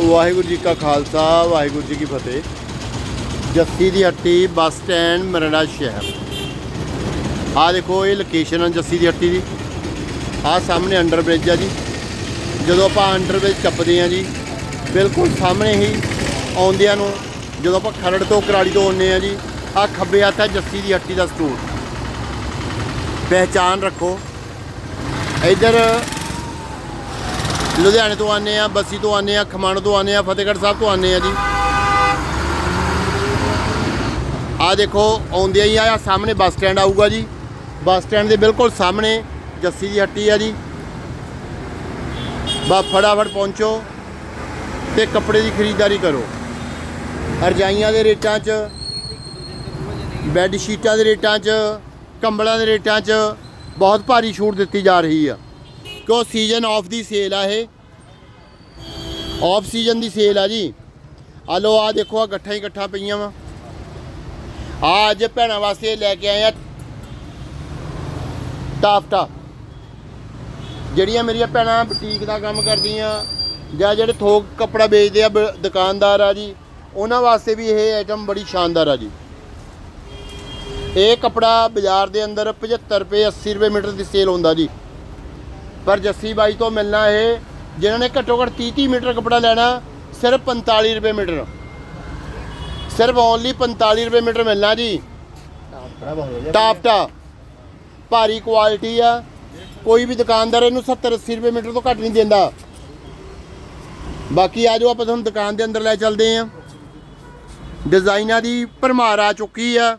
ਵਾਹਿਗੁਰੂ ਜੀ ਕਾ ਖਾਲਸਾ, ਵਾਹਿਗੁਰੂ ਜੀ ਕੀ ਫਤਿਹ। ਜੱਸੀ ਦੀ ਹੱਟੀ ਬੱਸ ਸਟੈਂਡ ਮਰਣਾ ਸ਼ਹਿਰ। ਆ ਦੇਖੋ, ਇਹ ਲੋਕੇਸ਼ਨ ਹੈ ਜੱਸੀ ਦੀ ਹੱਟੀ ਦੀ। ਆ ਸਾਹਮਣੇ ਅੰਡਰ ਬ੍ਰਿਜ ਆ ਜੀ। ਜਦੋਂ ਆਪਾਂ ਅੰਡਰ ਬ੍ਰਿਜ ਟੱਪਦੇ ਆ ਜੀ, ਬਿਲਕੁਲ ਸਾਹਮਣੇ ਹੀ ਆਉਂਦਿਆਂ ਨੂੰ ਜਦੋਂ ਆਪਾਂ ਖਰੜ ਤੋਂ ਕਰਾਲੀ ਤੋਂ ਆਉਂਦੇ ਆ ਜੀ ਆ ਖੱਬੇ ਹੱਥ ਹੈ ਜੱਸੀ ਦੀ ਹੱਟੀ ਦਾ ਸਟੋਰ ਪਹਿਚਾਨ ਰੱਖੋ। ਇੱਧਰ ਲੁਧਿਆਣੇ ਤੋਂ ਆਨੇ ਆ ਬੱਸੀ ਤੋਂ ਆਨੇ ਆ ਖਮਾਣ ਤੋਂ ਆਨੇ ਆ ਫਤਿਹਗੜ੍ਹ ਸਾਹਿਬ ਤੋਂ ਆਨੇ ਆ ਜੀ। ਆ ਦੇਖੋ, ਆਉਂਦਿਆਂ ਹੀ ਆ ਸਾਹਮਣੇ ਬੱਸ ਸਟੈਂਡ ਆਊਗਾ ਜੀ। ਬੱਸ ਸਟੈਂਡ ਦੇ ਬਿਲਕੁਲ ਸਾਹਮਣੇ ਜੱਸੀ ਦੀ ਹੱਟੀ ਆ ਜੀ। ਬਾ ਫਟਾਫਟ ਪਹੁੰਚੋ ਤੇ ਕੱਪੜੇ ਦੀ ਖਰੀਦਦਾਰੀ ਕਰੋ। ਰਜਾਈਆਂ ਦੇ ਰੇਟਾਂ 'ਚ, ਬੈੱਡ ਸ਼ੀਟਾਂ ਦੇ ਰੇਟਾਂ 'ਚ, ਕੰਬਲਾਂ ਦੇ ਰੇਟਾਂ 'ਚ ਬਹੁਤ ਭਾਰੀ ਛੂਟ ਦਿੱਤੀ ਜਾ ਰਹੀ ਆ। ਕਿਉਂ ਸੀਜ਼ਨ ਆਫ ਦੀ ਸੇਲ ਆ ਇਹ? ਆਫ ਸੀਜ਼ਨ ਦੀ ਸੇਲ ਆ ਜੀ। ਆ ਲੋ ਆ ਦੇਖੋ, ਆ ਗੱਠਾਂ ਹੀ ਗੱਠਾਂ ਪਈਆਂ ਵਾ। ਆ ਅੱਜ ਭੈਣਾਂ ਵਾਸਤੇ ਲੈ ਕੇ ਆਏ ਆ ਟਾਫਟਾ। ਜਿਹੜੀਆਂ ਮੇਰੀਆਂ ਭੈਣਾਂ ਬੁਟੀਕ ਦਾ ਕੰਮ ਕਰਦੀਆਂ ਜਾਂ ਜਿਹੜੇ ਥੋਕ ਕੱਪੜਾ ਵੇਚਦੇ ਆ, ਬ- ਦੁਕਾਨਦਾਰ ਆ ਜੀ, ਉਹਨਾਂ ਵਾਸਤੇ ਵੀ ਇਹ ਆਈਟਮ ਬੜੀ ਸ਼ਾਨਦਾਰ ਆ ਜੀ। ਇਹ ਕੱਪੜਾ ਬਾਜ਼ਾਰ ਦੇ ਅੰਦਰ 75 ਰੁਪਏ 80 ਰੁਪਏ ਮੀਟਰ ਦੀ ਸੇਲ ਹੁੰਦਾ ਜੀ। ਪਰ ਜੱਸੀ ਬਾਈ ਤੋਂ ਮਿਲਣਾ ਇਹ, ਜਿਨ੍ਹਾਂ ਨੇ ਘੱਟੋ ਘੱਟ 30 30 ਮੀਟਰ ਕਪੜਾ ਲੈਣਾ, ਸਿਰਫ 45 ਰੁਪਏ ਮੀਟਰ। ਸਿਰਫ ਓਨਲੀ 45 ਰੁਪਏ ਮੀਟਰ ਮਿਲਣਾ ਜੀ। ਟਾਪਟਾ। ਭਾਰੀ ਕੁਆਲਿਟੀ ਆ। ਕੋਈ ਵੀ ਦੁਕਾਨਦਾਰ ਇਹਨੂੰ 70 80 ਰੁਪਏ ਮੀਟਰ ਤੋਂ ਘੱਟ ਨਹੀਂ ਦਿੰਦਾ। ਬਾਕੀ ਆ ਜਾਓ, ਆਪਾਂ ਤੁਹਾਨੂੰ ਦੁਕਾਨ ਦੇ ਅੰਦਰ ਲੈ ਚੱਲਦੇ ਆ। ਡਿਜ਼ਾਈਨਾਂ ਦੀ ਭਰਮਾਰ ਆ ਚੁੱਕੀ ਆ।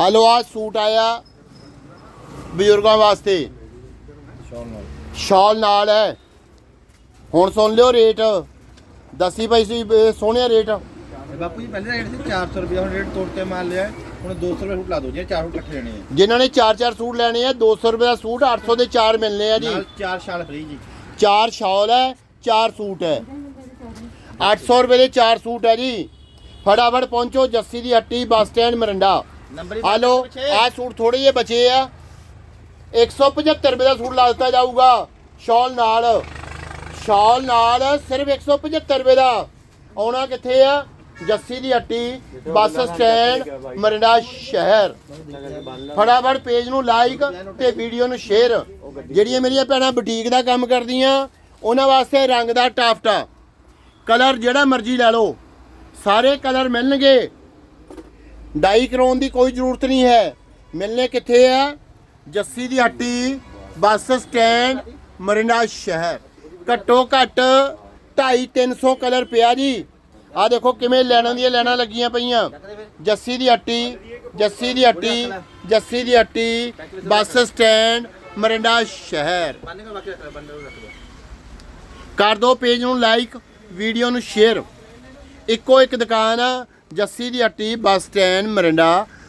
ਹਲੋ ਆ ਸੂਟ ਆਇਆ ਬਜ਼ੁਰਗਾਂ ਵਾਸਤੇ। ਸ਼ਾਲ ਨਾਲ। ਹੈ। ਹੁਣ ਸੁਣ ਲਿਓ ਰੇਟ। ਦੱਸੀ ਭਾਈ ਸੀ ਇਹ ਸੋਹਣਿਆ ਰੇਟ। ਬਾਪੂ ਜੀ ਪਹਿਲੇ ਰੇਟ ਸੀ 400 ਰੁਪਏ ਹੁਣ ਰੇਟ ਤੋੜ ਕੇ ਮਾਲ ਲਿਆ। ਹੁਣ 200 ਰੁਪਏ ਸੂਟ ਲਾ ਦੋ ਜੀ ਚਾਰ ਸੂਟ ਇਕੱਠੇ ਲੈਣੇ ਆ। ਜਿਨ੍ਹਾਂ ਨੇ 4-4 ਸੂਟ ਲੈਣੇ ਆ 200 ਰੁਪਏ ਦਾ ਸੂਟ 800 ਦੇ 4 ਮਿਲਨੇ ਆ ਜੀ। ਨਾਲ ਚਾਰ ਸ਼ਾਲ ਫ੍ਰੀ ਜੀ। ਚਾਰ ਸ਼ਾਲ ਹੈ ਚਾਰ ਸੂਟ ਹੈ। 800 ਰੁਪਏ ਦੇ ਚਾਰ ਸੂਟ ਹੈ ਜੀ। ਫਟਾਫਟ ਪਹੁੰਚੋ ਜੱਸੀ ਦੀ ਹੱਟੀ ਬੱਸ ਸਟੈਂਡ ਮਰੰਡਾ। ਨੰਬਰ ਹੀ ਹਲੋ ਆ ਸੂਟ ਥੋੜੇ ਜਿਹੇ ਬਚੇ ਆ। 175 ਰੁਪਏ ਦਾ ਸੂਟ ਲਾ ਦਿੱਤਾ ਜਾਊਗਾ। ਸ਼ਾਲ ਨਾਲ। ਸ਼ਾਲ ਨਾਲ ਸਿਰਫ 175 ਰੁਪਏ ਦਾ। ਆਉਣਾ ਕਿੱਥੇ ਆ? ਜੱਸੀ ਦੀ ਹੱਟੀ, ਬੱਸ ਸਟੈਂਡ, ਮਰਿੰਡਾ ਸ਼ਹਿਰ। ਫਟਾਫਟ ਪੇਜ ਨੂੰ ਲਾਈਕ ਤੇ ਵੀਡੀਓ ਨੂੰ ਸ਼ੇਅਰ ਜਿਹੜੀਆਂ ਮੇਰੀਆਂ ਭੈਣਾਂ ਬੁਟੀਕ ਦਾ ਕੰਮ ਕਰਦੀਆਂ, ਉਹਨਾਂ ਵਾਸਤੇ ਰੰਗ ਦਾ ਟਾਫਟਾ। ਕਲਰ ਜਿਹੜਾ ਮਰਜ਼ੀ ਲੈ ਲਓ। ਸਾਰੇ ਕਲਰ ਮਿਲਣਗੇ। ਡਾਈ ਕਰਾਉਣ ਦੀ ਕੋਈ ਜ਼ਰੂਰਤ ਨਹੀਂ ਹੈ। ਮਿਲਨੇ ਕਿੱਥੇ ਆ? ਜੱਸੀ ਦੀ ਹੱਟੀ, ਬੱਸ ਸਟੈਂਡ, ਮਰਿੰਡਾ ਸ਼ਹਿਰ। ਘੱਟੋ ਘੱਟ 2.5 300 ਕਲਰ ਪਿਆ ਜੀ। ਆ ਦੇਖੋ ਕਿਵੇਂ ਲੈਣਾਂ ਦੀਆਂ ਲੈਣਾ ਲੱਗੀਆਂ ਪਈਆਂ। ਜੱਸੀ ਦੀ ਹੱਟੀ, ਜੱਸੀ ਦੀ ਹੱਟੀ, ਜੱਸੀ ਦੀ ਹੱਟੀ, ਬੱਸ ਸਟੈਂਡ, ਮਰਿੰਡਾ ਸ਼ਹਿਰ। ਬੰਨ ਦੋ ਕਰ ਦਿਓ ਪੇਜ ਨੂੰ ਲਾਈਕ, ਵੀਡੀਓ ਨੂੰ ਸ਼ੇਅਰ। ਇੱਕੋ ਇੱਕ ਦੁਕਾਨ ਆ, ਜੱਸੀ ਦੀ ਹੱਟੀ, ਬੱਸ ਸਟੈਂਡ, ਮਰਿੰਡਾ